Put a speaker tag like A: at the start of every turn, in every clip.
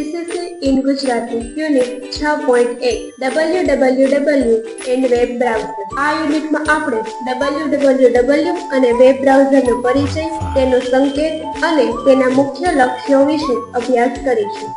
A: CCC in Gujarati unit છ point એક W W W and web browser આ યુનિટમાં આપણે ડબલ્યુ ડબલ્યુ ડબલ્યુ અને વેબ બ્રાઉઝરનો પરિચય, તેનો સંકેત અને તેના મુખ્ય લક્ષ્યો વિશે અભ્યાસ કરીશું.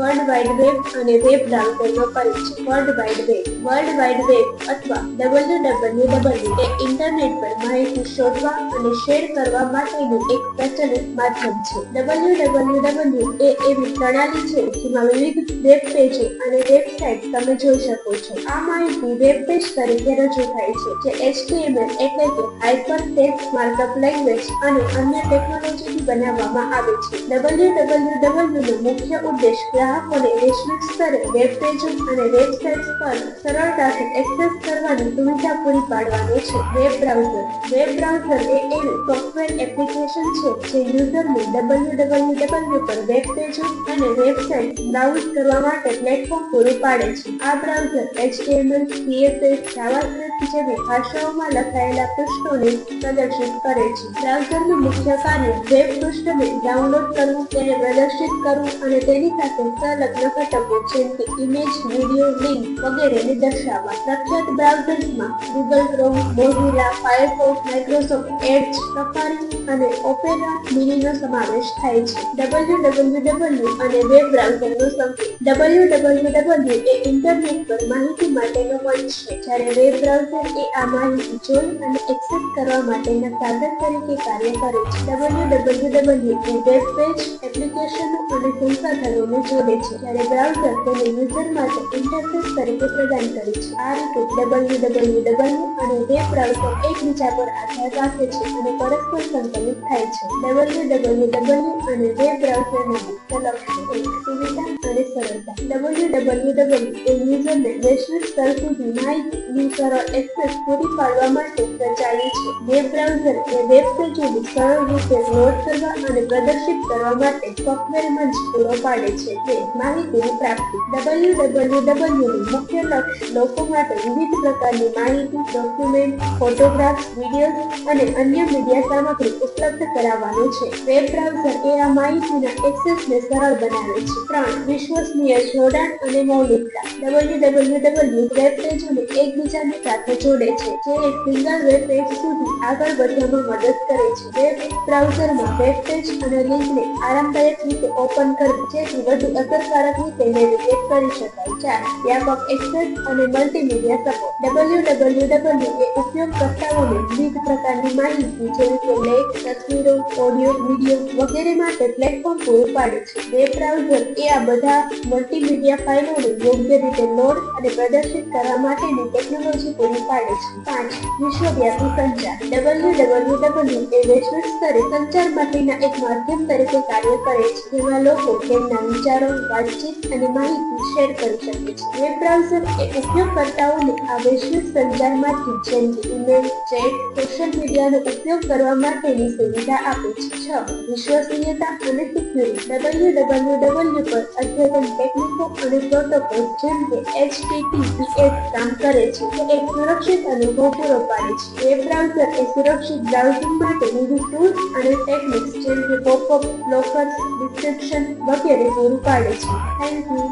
A: વર્લ્ડ વાઇડ વેબ અને વેબ બ્રાઉઝરનો પરિચય world wide web world wide web અથવા ડબલ્યુ ડબલ્યુ ડબલ્યુ એ ઇન્ટરનેટ પર માહિતી શોધવા અને શેર કરવા માટેનું એક પ્રચલિત માધ્યમ છે. ડબલ્યુ ડબલ્યુ ડબલ્યુ એ એવી પ્રણાલી છે જેમાં વિવિધ વેબ પેજો અને વેબસાઇટ તમે જોઈ શકો છો. આ માહિતી વેબ પેજ તરીકે રજૂ થાય છે, જે એચટીએમએલ એટલે કે હાઇપર ટેક્સ્ટ માર્કઅપ લેંગ્વેજ અને અન્ય ટેકનોલોજીથી બનાવવામાં આવે છે. ડબલ્યુ ડબલ્યુ ડબલ્યુ નો મુખ્ય ઉદ્દેશ ગ્રાહકોને વૈશ્વિક સ્તરે વેબ પેજો અને વેબસાઇટ્સ પર સરળતાથી એક્સેસ કરવાની સુવિધા પૂરી પાડવાનો છે. વેબ બ્રાઉઝર વેબ બ્રાઉઝર એ એવું સોફ્ટવેર એપ્લિકેશન છે જે યુઝરને ડબલ્યુ ડબલ્યુ ડબલ્યુ પર વેબ પેજો અને વેબસાઇટ બ્રાઉઝ કરવા માટે પ્લેટફોર્મ પૂરું પાડે છે. આ બ્રાઉઝર HTML CSS જાવાસ્ક્રિપ્ટ જેવી ભાષાઓમાં લખાયેલા પૃષ્ઠોને પ્રદર્શિત કરે છે. બ્રાઉઝરનું મુખ્ય કાર્ય વેબ પૃષ્ઠને ડાઉનલોડ કરવું તેને પ્રદર્શિત કરવું અને તેની સાથે સંલગ્ન ઘટકો જેમ કે ઇમેજ વીડિયો લિંક વગેરેને દર્શાવવા. પ્રખ્યાત બ્રાઉઝર્સમાં Google Chrome Mozilla Firefox Microsoft Edge Safari અને ઓપેરા મિનીનો સમાવેશ થાય છે. ડબલ્યુ ડબલ્યુ ડબલ્યુ અને વેબ બ્રાઉઝરનો સંકેત. ડબલ્યુ ડબલ્યુ ડબલ્યુ એ ઇન્ટરનેટ પર માહિતી માટેનો મંચ છે. જ્યારે વેબ બ્રાઉઝર એ આ માહિતી જોઈ અને એક્સેસ કરવા માટેના સાધન તરીકે કાર્ય કરે છે. ડબલ્યુ ડબલ્યુ ડબલ્યુ એ વેબ પેજ એપ્લિકેશનો અને સંસાધનોને જોડે છે જ્યારે બ્રાઉઝર તેને યુઝર માટે ઇન્ટરફેસ તરીકે પ્રદાન કરે છે. આ રીતે ડબલ્યુ ડબલ્યુ ડબલ્યુ અને વેબ બ્રાઉઝર એકબીજા પર આધાર રાખે છે અને પરસ્પર સંકલિત થાય છે. ડબલ્યુ ડબલ્યુ ડબલ્યુ અને વેબ બ્રાઉઝરના લક્ષ્યો એક સુવિધા અને સરળતા. ડબલ્યુ ડબલ્યુ ડબલ્યુ એ યુઝરને વૈશ્વિક સ્તર સુધી માહિતીની સરળ એક્સેસ પૂરી પાડવા માટે વેબ બ્રાઉઝર એ વેબ પેજોને સરળ રીતે લોડ કરવા અને પ્રદર્શિત કરવા માટે સોફ્ટવેર મંચ પૂરો પાડે છે. તે માહિતીની પ્રાપ્તિ. ડબલ્યુ ડબલ્યુ ડબલ્યુનું મુખ્ય લક્ષ્ય લોકો માટે વિવિધ પ્રકારની માહિતી ડોક્યુમેન્ટ ફોટોગ્રાફ્સ વીડિયો અને અન્ય મીડિયા સામગ્રી ઉપલબ્ધ કરાવવાનું છે. વેબ બ્રાઉઝર એ આ માહિતીના એક્સેસને સરળ બનાવે છે. ત્રણ, વિશ્વસનીય જોડાણ અને મૌલિકતા. ડબલ્યુ ડબલ્યુ ડબલ્યુ વેબ પેજોને એકબીજાની સાથે જોડે છે. જે એક સિંગલ વેબ પેજ સુધી આગળ વધવામાં મદદ કરે છે. વેબ બ્રાઉઝરમાં વેબ પેજ અને લિંકને આરામદાયક રીતે ઓપન કરવી, જેથી વધુ અસરકારક રીતે નેવિગેટ કરી શકાય. ચાર, વ્યાપક એક્સેસ અને multimedia support W W W એ ઉપયોગકર્તાઓને વિવિધ પ્રકારની માહિતી જેવી કે લેખ, તસવીરો ઓડિયો વીડિયો વગેરે માટે પ્લેટફોર્મ પૂરું પાડે છે. વેબ બ્રાઉઝર એ આ બધા મલ્ટીમીડિયા ફાઇલોને યોગ્ય રીતે લોડ અને પ્રદર્શિત કરવા માટેની ટેકનોલોજી પૂરી પાડે છે. પાંચ, વિશ્વવ્યાપી સંચાર. ઉપયોગ કરવા માટેની સુવિધા આપે છે છ વિશ્વસનીયતા અને સિક્યુરિટી ડબલ્યુ ડબલ્યુ ડબલ્યુ પર અદ્યતન ટેકનિકો અને પ્રોટોકોલ જેમ કે HTTPS કામ કરે છે તે એક સુરક્ષિત અનુભવ પૂરો પાડે છે વેબ બ્રાઉઝર એ સુરક્ષિત બ્રાઉઝિંગ માટે વિવિધ ટૂલ્સ અને ટેકનિક્સ જેમ કે પોપઅપ બ્લોકર્સ ડિસ્ક્રિપ્શન વગેરે પૂરું પાડે છે. Thank you